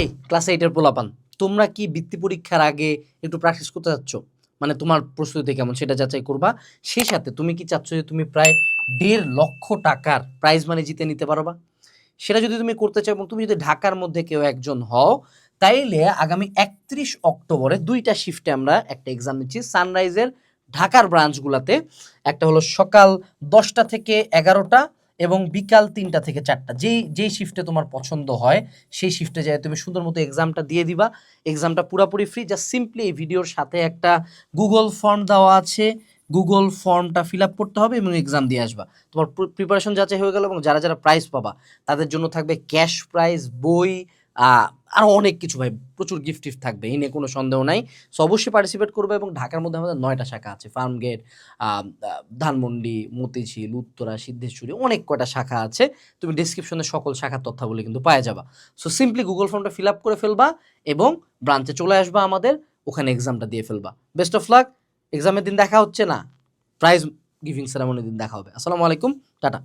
এই ক্লাস এইটের পোলাপান, তোমরা কি বৃত্তি পরীক্ষার আগে একটু প্র্যাকটিস করতে যাচ্ছ মানে তোমার প্রস্তুতি কেমন, সেটা যাচাই করবা। সেই সাথে তুমি কি চাচ্ছ যে তুমি প্রায় দেড় লক্ষ টাকার প্রাইজ মানি জিতে নিতে পারবা? সেটা যদি তুমি করতে চাও এবং তুমি যদি ঢাকার মধ্যে কেউ একজন হও, তাইলে আগামী একত্রিশ অক্টোবরে দুইটা শিফটে আমরা একটা এক্সাম নিচ্ছি। সানরাইজের ঢাকার ব্রাঞ্চগুলোতে একটা হলো সকাল দশটা থেকে এগারোটা এবং বিকাল তিনটা থেকে চারটা। যেই যেই শিফটে তোমার পছন্দ হয়, সেই শিফটে যায় তুমি সুন্দর মতো এক্সামটা দিয়ে দিবা। এক্সামটা পুরোপুরি ফ্রি জাস্ট সিম্পলি এই ভিডিওর সাথে একটা গুগল ফর্ম দেওয়া আছে। গুগল ফর্মটা ফিল আপ করতে হবে এবং এক্সাম দিয়ে আসবা। তোমার প্রিপারেশন যাচাই হয়ে গেল এবং যারা যারা প্রাইজ পাবা, তাদের জন্য থাকবে ক্যাশ প্রাইজ বই আহ, আরও অনেক কিছু ভাই প্রচুর গিফট টিফট থাকবে এই নিয়ে কোনো সন্দেহ নাই। সো অবশ্যই পার্টিসিপেট করবে এবং ঢাকার মধ্যে আমাদের নয়টা শাখা আছে। ফার্মগেট ধানমন্ডি মতিঝিল উত্তরা সিদ্ধেশ্বরী অনেক কয়টা শাখা আছে। তুমি ডিসক্রিপশনে সকল শাখার তথ্যাবলী কিন্তু পাওয়া যাবা। সো সিম্পলি গুগল ফর্মটা ফিল আপ করে ফেলবা এবং ব্রাঞ্চে চলে আসবা আমাদের ওখানে এক্সামটা দিয়ে ফেলবা। বেস্ট অফ লাক এক্সামের দিন দেখা হচ্ছে না। প্রাইজ গিভিং সেরামনির দিন দেখা হবে। আসসালামু আলাইকুম টাটা।